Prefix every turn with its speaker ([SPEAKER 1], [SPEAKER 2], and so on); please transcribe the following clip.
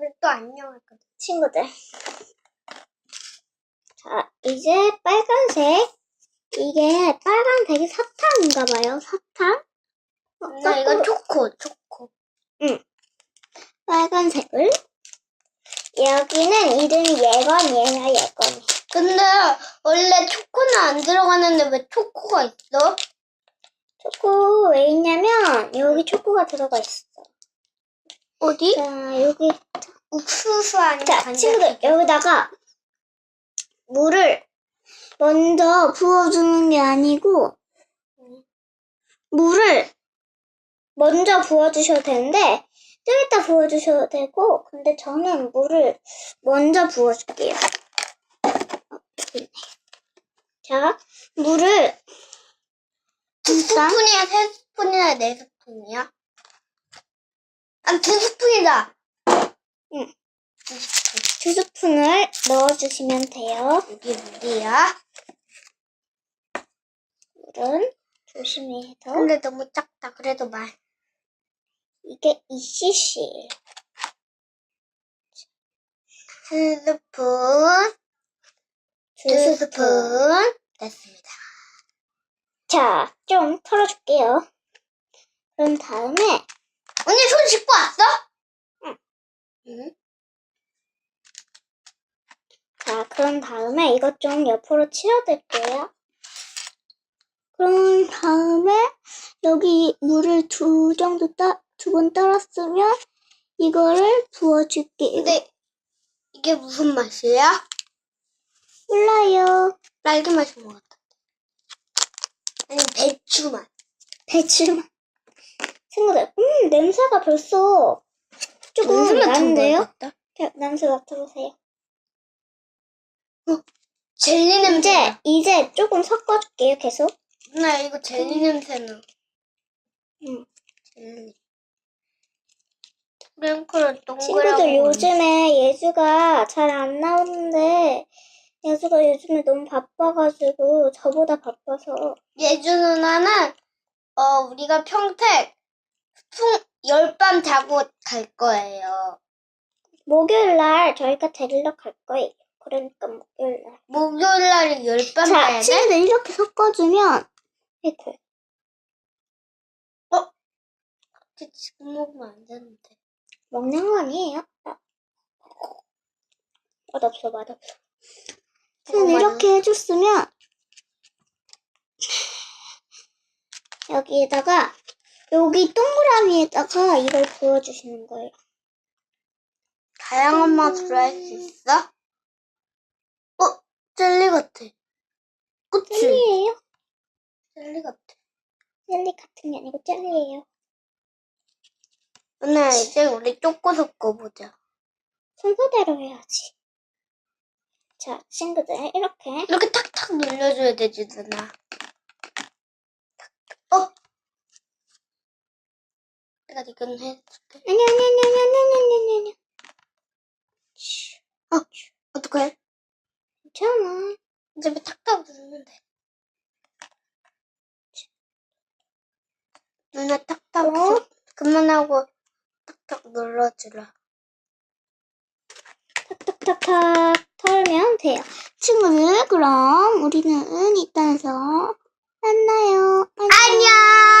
[SPEAKER 1] 그러면 또 안녕 할 거다.
[SPEAKER 2] 친구들. 자, 이제 빨간색. 이게 빨간색이 사탕인가 봐요. 사탕? 어,
[SPEAKER 1] 나
[SPEAKER 2] 거꾸로
[SPEAKER 1] 초코, 초코.
[SPEAKER 2] 빨간색을. 여기는 이름이 예건이에요, 예건이.
[SPEAKER 1] 근데 원래 초코는 안 들어가는데 왜 초코가 있어?
[SPEAKER 2] 초코 왜 있냐면 여기 초코가 들어가 있어.
[SPEAKER 1] 어디?
[SPEAKER 2] 자, 여기
[SPEAKER 1] 옥수수 아니면
[SPEAKER 2] 자? 친구들, 여기다가 물을 먼저 부어주는 게 아니고, 물을 먼저 부어주셔도 되는데, 좀 이따 부어주셔도 되고, 근데 저는 물을 먼저 부어줄게요. 자, 물을
[SPEAKER 1] 두 스푼이야, 세 스푼이야, 네 스푼이야? 아, 두 스푼이다.
[SPEAKER 2] 응.
[SPEAKER 1] 두 스푼.
[SPEAKER 2] 두 스푼을 넣어주시면 돼요.
[SPEAKER 1] 여기 물이야.
[SPEAKER 2] 물은 조심히 해서.
[SPEAKER 1] 근데 너무 작다. 그래도 말.
[SPEAKER 2] 이게 2cc.
[SPEAKER 1] 한 스푼, 두두
[SPEAKER 2] 스푼.
[SPEAKER 1] 스푼. 됐습니다.
[SPEAKER 2] 자, 좀 털어줄게요. 그런 다음에,
[SPEAKER 1] 언니 손 씻고 왔어?
[SPEAKER 2] 응.
[SPEAKER 1] 응?
[SPEAKER 2] 자, 그런 다음에 이것 좀 옆으로 치워둘게요. 그런 다음에, 여기 물을 두 정도 따, 두 번 따랐으면, 이거를 부어줄게요.
[SPEAKER 1] 근데 이게 무슨 맛이야?
[SPEAKER 2] 몰라요.
[SPEAKER 1] 딸기 맛인 것 같아. 아니, 배추 맛.
[SPEAKER 2] 배추만. 친구들, 음, 냄새가 벌써 조금
[SPEAKER 1] 냄새 맡은
[SPEAKER 2] 나는데요?
[SPEAKER 1] 것 같다.
[SPEAKER 2] 자, 냄새 맡아보세요.
[SPEAKER 1] 젤리 냄새.
[SPEAKER 2] 이제, 이제 조금 섞어줄게요, 계속.
[SPEAKER 1] 나 이거 젤리 냄새나.
[SPEAKER 2] 음.
[SPEAKER 1] 젤리. 스프링클은 동그랗고.
[SPEAKER 2] 친구들 요즘에 예주가 잘 안 나오는데 예주가 요즘에 너무 바빠가지고 저보다 바빠서
[SPEAKER 1] 예주 누나는 어 우리가 평택 풍 열밤 자고 갈 거예요.
[SPEAKER 2] 목요일 날 저희가 데리러 갈 거예요. 그러니까 목요일 날.
[SPEAKER 1] 목요일 날에 열밤
[SPEAKER 2] 자,
[SPEAKER 1] 가야 돼?
[SPEAKER 2] 친구들 이렇게 섞어주면 이렇게
[SPEAKER 1] 근데 지금 먹으면 안 되는데.
[SPEAKER 2] 먹는 거 아니에요? 아. 맛없어, 맛없어. 친구들 이렇게 해줬으면 여기에다가 여기 동그라미에다가 이걸 부어주시는 거예요.
[SPEAKER 1] 다양한 맛으로 할 수 있어? 어 젤리 같아. 그치?
[SPEAKER 2] 젤리예요?
[SPEAKER 1] 젤리 같아.
[SPEAKER 2] 젤리 같은 게 아니고 젤리예요.
[SPEAKER 1] 오늘 이제 우리 쪼꼬 섞어보자.
[SPEAKER 2] 순서대로 해야지. 자, 친구들 이렇게
[SPEAKER 1] 이렇게 탁탁 눌러줘야 되지 누나. 어? 내가 이건 해줄게.
[SPEAKER 2] 아니 아니 아니 아니 아니 아니 아니 아니
[SPEAKER 1] 어떡해?
[SPEAKER 2] 괜찮아.
[SPEAKER 1] 이제 뭐 탁탁 누르면 돼. 누나 탁탁
[SPEAKER 2] 어?
[SPEAKER 1] 눌- 그만하고 탁탁 눌러주라.
[SPEAKER 2] 탁탁탁탁 털면 돼요. 친구들 그럼 우리는 이따에서 만나요. 안녕.
[SPEAKER 1] 안녕!